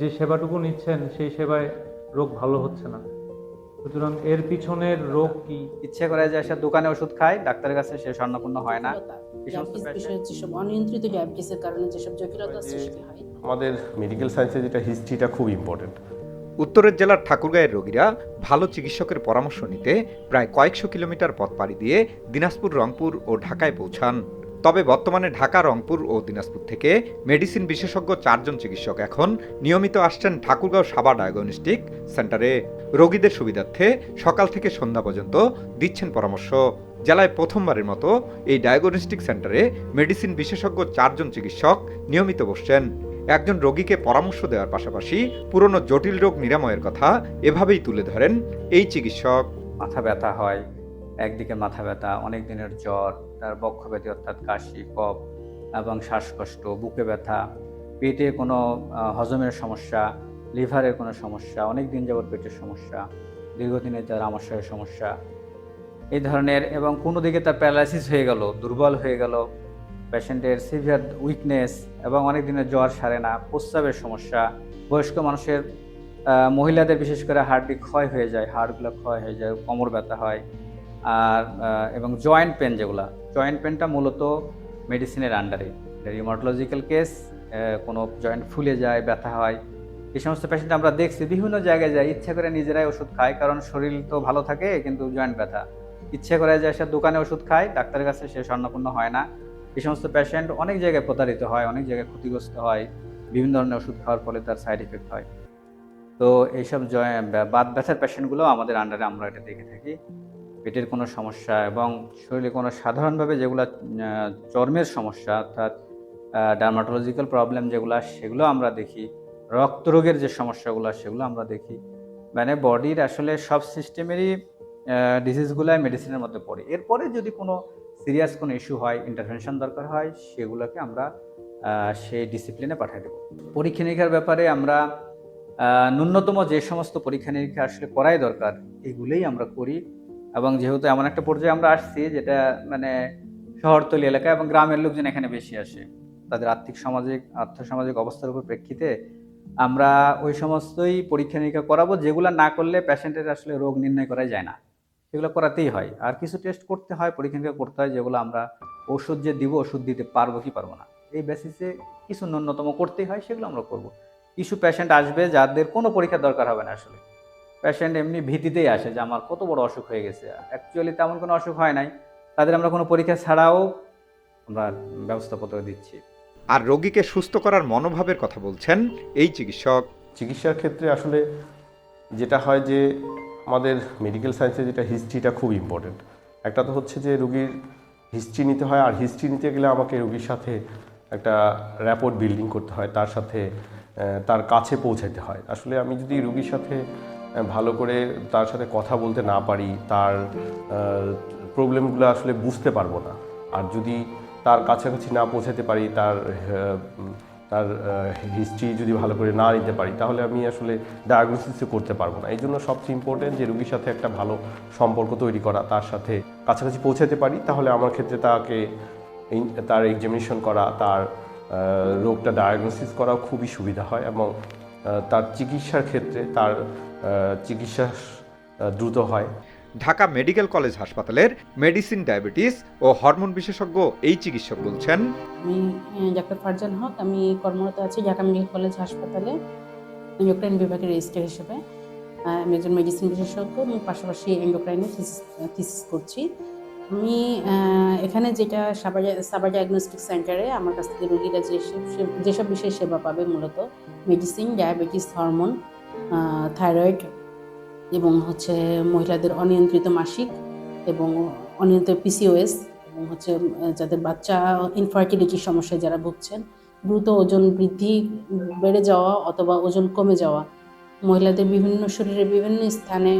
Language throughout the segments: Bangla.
যে সেবাটুকু নিচ্ছেন সেই সেবায় রোগ ভালো হচ্ছে না। সুতরাং এর পিছনের রোগ কি? ইচ্ছে করে যে সে দোকানে ওষুধ খায় ডাক্তারের কাছে সে স্বর্ণপূর্ণ হয় না। যেসব অনিয়ন্ত্রিত ডায়াবেটিসের কারণে যেসব জটিলতা সৃষ্টি হয়। আমাদের মেডিকেল সায়েন্সে যেটা হিস্ট্রিটা খুব ইম্পর্টেন্ট উত্তরের জেলার ঠাকুরগাঁয়ের রোগীরা ভালো চিকিৎসকের পরামর্শ নিতে প্রায় কয়েকশো কিলোমিটার পথ পাড়ি দিয়ে দিনাজপুর রংপুর ও ঢাকায় পৌঁছান। তবে বর্তমানে ঢাকা, রংপুর ও দিনাজপুর থেকে মেডিসিন বিশেষজ্ঞ চারজন চিকিৎসক এখন নিয়মিত আসছেন ঠাকুরগাঁও সাবা ডায়াগনস্টিক সেন্টারে। রোগীদের সুবিধার্থে সকাল থেকে সন্ধ্যা পর্যন্ত দিচ্ছেন পরামর্শ। জেলায় প্রথমবারের মতো এই ডায়াগনস্টিক সেন্টারে মেডিসিন বিশেষজ্ঞ চারজন চিকিৎসক নিয়মিত বসছেন। একজন রোগীকে পরামর্শ দেওয়ার পাশাপাশি পুরনো জটিল রোগ নিরাময়ের কথা এভাবেই তুলে ধরেন এই চিকিৎসক। মাথা ব্যথা হয়, একদিকে মাথা ব্যথা, অনেক দিনের জ্বর তার বক্ষব্যাধি অর্থাৎ কাশি, কফ এবং শ্বাসকষ্ট, বুকে ব্যথা, পেটে কোনো হজমের সমস্যা, লিভারের কোনো সমস্যা অনেক দিন যাবত পেটের সমস্যা, দীর্ঘদিনের যার আমাশয়ের সমস্যা, এই ধরনের এবং কোনো দিকে তার প্যারালাইসিস হয়ে গেল, দুর্বল হয়ে গেল, পেশেন্টের সিভিয়ার উইকনেস এবং অনেক দিনের জ্বর সারে না, প্রস্রাবের সমস্যা, বয়স্ক মানুষের মহিলাদের বিশেষ করে হাড়টি ক্ষয় হয়ে যায়, হাড়গুলো ক্ষয় হয়ে যায়, কোমর ব্যথা হয় আর এবং জয়েন্ট পেন যেগুলো। জয়েন্ট পেনটা মূলত মেডিসিনের আন্ডারে রিমোটোলজিক্যাল কেস কোনো জয়েন্ট ফুলে যায়, ব্যথা হয় এই সমস্ত পেশেন্ট আমরা দেখছি। বিভিন্ন জায়গায় যায়, ইচ্ছা করে নিজেরাই ওষুধ খায়, কারণ শরীর তো ভালো থাকে, কিন্তু জয়েন্ট ব্যথা। ইচ্ছে করে যে সে দোকানে ওষুধ খায়, ডাক্তারের কাছে সে স্বর্ণপূর্ণ হয় না। এই সমস্ত পেশেন্ট অনেক জায়গায় প্রতারিত হয়, অনেক জায়গায় ক্ষতিগ্রস্ত হয়, বিভিন্ন ধরনের ওষুধ খাওয়ার ফলে তার সাইড এফেক্ট হয়। তো এইসব বাত ব্যথার পেশেন্টগুলো আমাদের আন্ডারে আমরা এটা দেখে থাকি। পেটের কোনো সমস্যা এবং শরীরে কোনো সাধারণভাবে যেগুলো চর্মের সমস্যা অর্থাৎ ডার্মাটোলজিক্যাল প্রবলেম যেগুলো, সেগুলো আমরা দেখি। রক্তরোগের যে সমস্যাগুলো, সেগুলো আমরা দেখি। মানে বডির আসলে সব সিস্টেমেরই ডিজিজগুলো মেডিসিনের মধ্যে পড়ে। এরপরে যদি কোনো সিরিয়াস কোনো ইস্যু হয় ইন্টারভেনশন দরকার হয়, সেগুলোকে আমরা সেই ডিসিপ্লিনে পাঠিয়ে দেবো। পরীক্ষা নিরীক্ষার ব্যাপারে আমরা ন্যূনতম যে সমস্ত পরীক্ষা নিরীক্ষা আসলে করাই দরকার, এগুলোই আমরা করি। এবং যেহেতু এমন একটা পর্যায়ে আমরা আসছি, যেটা মানে শহরতলি এলাকা এবং গ্রামের লোকজন এখানে বেশি আসে, তাদের আর্থিক, সামাজিক, আর্থসামাজিক অবস্থার উপর প্রেক্ষিতে আমরা ওই সমস্তই পরীক্ষা নিরীক্ষা করাবো, যেগুলো না করলে পেশেন্টের আসলে রোগ নির্ণয় করা যায় না। সেগুলো করাতেই হয়। আর কিছু টেস্ট করতে হয়, পরীক্ষা নিরীক্ষা করতে হয়, যেগুলো আমরা ওষুধ যে দিব, ওষুধ দিতে পারব কি পারব না। এই বেসিসে কিছু ন্যূনতম করতেই হয়, সেগুলো আমরা করব। কিছু পেশেন্ট আসবে, যাদের কোনো পরীক্ষার দরকার হবে না আসলে। পেশেন্ট এমনি ভীতিতেই আসে যে আমার কত বড় অসুখ হয়ে গেছে। অ্যাকচুয়ালি তেমন কোনো অসুখ হয় নাই। তাদের আমরা কোনো পরীক্ষা ছাড়াও আমরা ব্যবস্থাপত্র দিচ্ছি। আর রোগীকে সুস্থ করার মনোভাবের কথা বলছেন এই চিকিৎসক। চিকিৎসার ক্ষেত্রে আসলে যেটা হয় যে আমাদের মেডিকেল সায়েন্সে যেটা হিস্ট্রিটা খুব ইম্পর্টেন্ট একটা তো হচ্ছে যে রুগীর হিস্ট্রি নিতে হয় আর হিস্ট্রি নিতে গেলে আমাকে রুগীর সাথে একটা র্যাপোর্ট বিল্ডিং করতে হয়। তার সাথে তার কাছে পৌঁছাতে হয়। আসলে আমি যদি রুগীর সাথে ভালো করে তার সাথে কথা বলতে না পারি, তার প্রবলেমগুলো আসলে বুঝতে পারব না। আর যদি তার কাছাকাছি না পৌঁছাতে পারি, তার তার হিস্ট্রি যদি ভালো করে না নিতে পারি, তাহলে আমি আসলে ডায়াগনোসিসও করতে পারব না। এই জন্য সবচেয়ে ইম্পর্টেন্ট যে রুগীর সাথে একটা ভালো সম্পর্ক তৈরি করা, তার সাথে কাছাকাছি পৌঁছাতে পারি, তাহলে আমার ক্ষেত্রে তাকে তার এক্সামিনেশন করা, তার রোগটা ডায়াগনোসিস করাও খুবই সুবিধা হয় এবং তার চিকিৎসার ক্ষেত্রে তার চিকিৎসা দ্রুত হয়। ঢাকা মেডিকেল কলেজ হাসপাতালের মেডিসিন ডায়াবেটিস ও হরমোন বিশেষজ্ঞ এই চিকিৎসক বলছেন আমি ডাক্তার ফারজান হক। আমি কর্মরত আছি ঢাকা মেডিকেল কলেজ হাসপাতালে এন্ডোক্রাইন বিভাগের রেজিস্ট্রার হিসেবে। আমি একজন মেডিসিন বিশেষজ্ঞ এবং পাশাপাশি এন্ডোক্রাইনে থিসিস করছি। আমি এখানে যেটা সাবা সাবা ডায়াগনস্টিক সেন্টারে আমার কাছ থেকে রোগীরা যেসব যেসব বিষয়ে সেবা পাবে মূলত মেডিসিন ডায়াবেটিস হরমোন থাইরয়েড এবং হচ্ছে মহিলাদের অনিয়ন্ত্রিত মাসিক এবং অনিয়ন্ত্রিত পিসিওএস এবং হচ্ছে যাদের বাচ্চা ইনফার্টিলিটির সমস্যায় যারা ভুগছেন, দ্রুত ওজন বৃদ্ধি বেড়ে যাওয়া অথবা ওজন কমে যাওয়া, মহিলাদের বিভিন্ন শরীরে বিভিন্ন স্থানে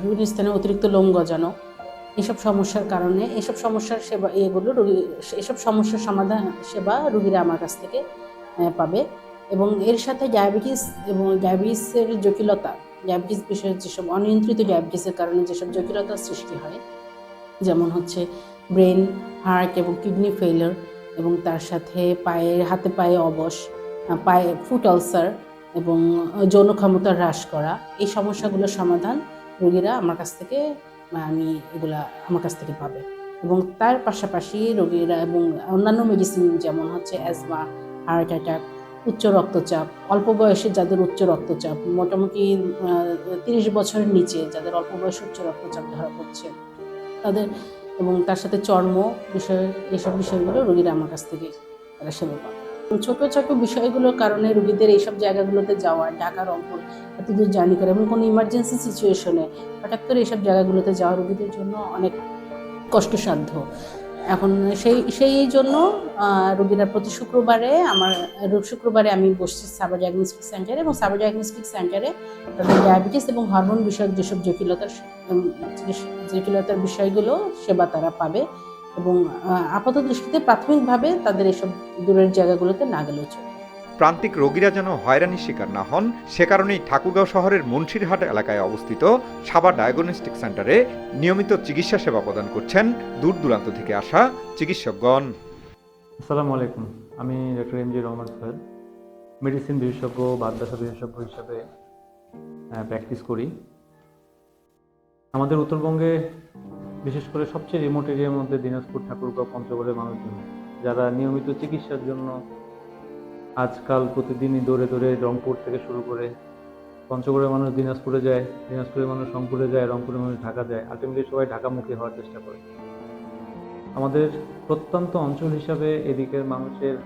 বিভিন্ন স্থানে অতিরিক্ত লোম গজানো, এসব সমস্যার কারণে, এসব সমস্যার সেবা, এগুলো রোগী, এসব সমস্যার সমাধান সেবা রুগীরা আমার কাছ থেকে পাবে। এবং এর সাথে ডায়াবেটিস এবং ডায়াবেটিসের জটিলতা ডায়াবেটিস বিষয়ে যেসব অনিয়ন্ত্রিত ডায়াবেটিসের কারণে যেসব জটিলতার সৃষ্টি হয়, যেমন হচ্ছে ব্রেন হার্ট এবং কিডনি ফেইলার এবং তার সাথে পায়ের, হাতে পায়ে অবশ পায়ে ফুট আলসার এবং যৌন ক্ষমতা হ্রাস করা, এই সমস্যাগুলোর সমাধান রোগীরা আমার কাছ থেকে আমি এগুলা আমার কাছ থেকে পাবে। এবং তার পাশাপাশি রোগীরা এবং অন্যান্য মেডিসিন যেমন হচ্ছে অ্যাজমা হার্ট অ্যাটাক উচ্চ রক্তচাপ, অল্প বয়সে যাদের উচ্চ রক্তচাপ, মোটামুটি তিরিশ বছরের নিচে যাদের অল্প বয়সে উচ্চ রক্তচাপ ধরা পড়ছে, তাদের এবং তার সাথে চর্ম বিষয় এইসব বিষয়গুলো রোগীরা আমার কাছ থেকে তারা সেবা পাবে ছোটো ছোটো বিষয়গুলোর কারণে রোগীদের এইসব জায়গাগুলোতে যাওয়া, ঢাকা, রংপুর এত দূর জার্নি করে এবং কোনো ইমার্জেন্সি সিচুয়েশনে হঠাৎ করে এইসব জায়গাগুলোতে যাওয়া রোগীদের জন্য অনেক কষ্টসাধ্য। এখন সেই সেই জন্য রোগীরা প্রতি শুক্রবারে আমার শুক্রবারে আমি বসছি সাবার ডায়াগনস্টিক সেন্টারে এবং সাবার ডায়াগনস্টিক সেন্টারে তাদের ডায়াবেটিস এবং হরমোন বিষয়ক যেসব জটিলতার জটিলতার বিষয়গুলো সেবা তারা পাবে এবং আপাত দৃষ্টিতে প্রাথমিকভাবে তাদের এসব দূরের জায়গাগুলোতে না গেলেও চলবে প্রান্তিক রোগীরা যেন হয়রানির শিকার না হন, সে কারণেই ঠাকুরগাঁও শহরের মুন্সিরহাট এলাকায় অবস্থিত সাবা ডায়াগনস্টিক সেন্টারে নিয়মিত চিকিৎসা সেবা প্রদান করছেন দূর দূরান্ত থেকে আসা চিকিৎসকগণ। আসসালামু আলাইকুম, আমি doctor M G Rahman Sohel, medicine বিশেষজ্ঞ বাদ্যাসা বিশেষজ্ঞ হিসাবে প্র্যাকটিস করি। আমাদের উত্তরবঙ্গে বিশেষ করে সবচেয়ে রিমোট এরিয়ার মধ্যে দিনাজপুর ঠাকুরগাঁও পঞ্চগড়ের মানুষজন, যারা নিয়মিত চিকিৎসার জন্য আজকাল প্রতিদিনই দৌড়ে দৌড়ে রংপুর থেকে শুরু করে পঞ্চগড়ের মানুষ দিনাজপুরে যায়, দিনাজপুরের মানুষ রংপুরে যায়, রংপুরের মানুষ ঢাকা যায়। আলটিমেটলি সবাই ঢাকামুখী হওয়ার চেষ্টা করে। আমাদের প্রত্যন্ত অঞ্চল হিসাবে এদিকের মানুষের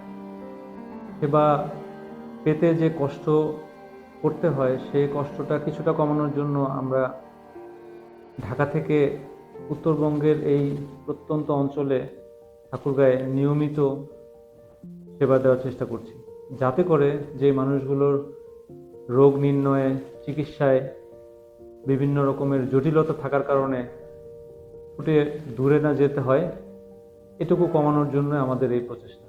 সেবা পেতে যে কষ্ট করতে হয়, সেই কষ্টটা কিছুটা কমানোর জন্য আমরা ঢাকা থেকে উত্তরবঙ্গের এই প্রত্যন্ত অঞ্চলে ঠাকুরগাঁয়ে নিয়মিত সেবা দেওয়ার চেষ্টা করছি। যাতে করে যে মানুষগুলোর রোগ নির্ণয়ে, চিকিৎসায় বিভিন্ন রকমের জটিলতা থাকার কারণে ফুটে দূরে না যেতে হয়, এটুকু কমানোর জন্য আমাদের এই প্রচেষ্টা।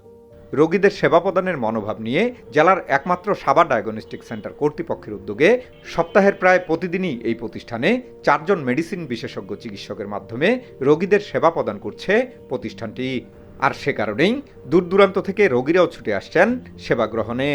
রোগীদের সেবা প্রদানের মনোভাব নিয়ে জেলার একমাত্র সাবা ডায়াগনস্টিক সেন্টার কর্তৃপক্ষের উদ্যোগে সপ্তাহের প্রায় প্রতিদিনই এই প্রতিষ্ঠানে চারজন মেডিসিন বিশেষজ্ঞ চিকিৎসকের মাধ্যমে রোগীদের সেবা প্রদান করছে প্রতিষ্ঠানটি। আর সে কারণেই দূর দূরান্ত থেকে রোগীরাও ছুটে আসছেন সেবা গ্রহণে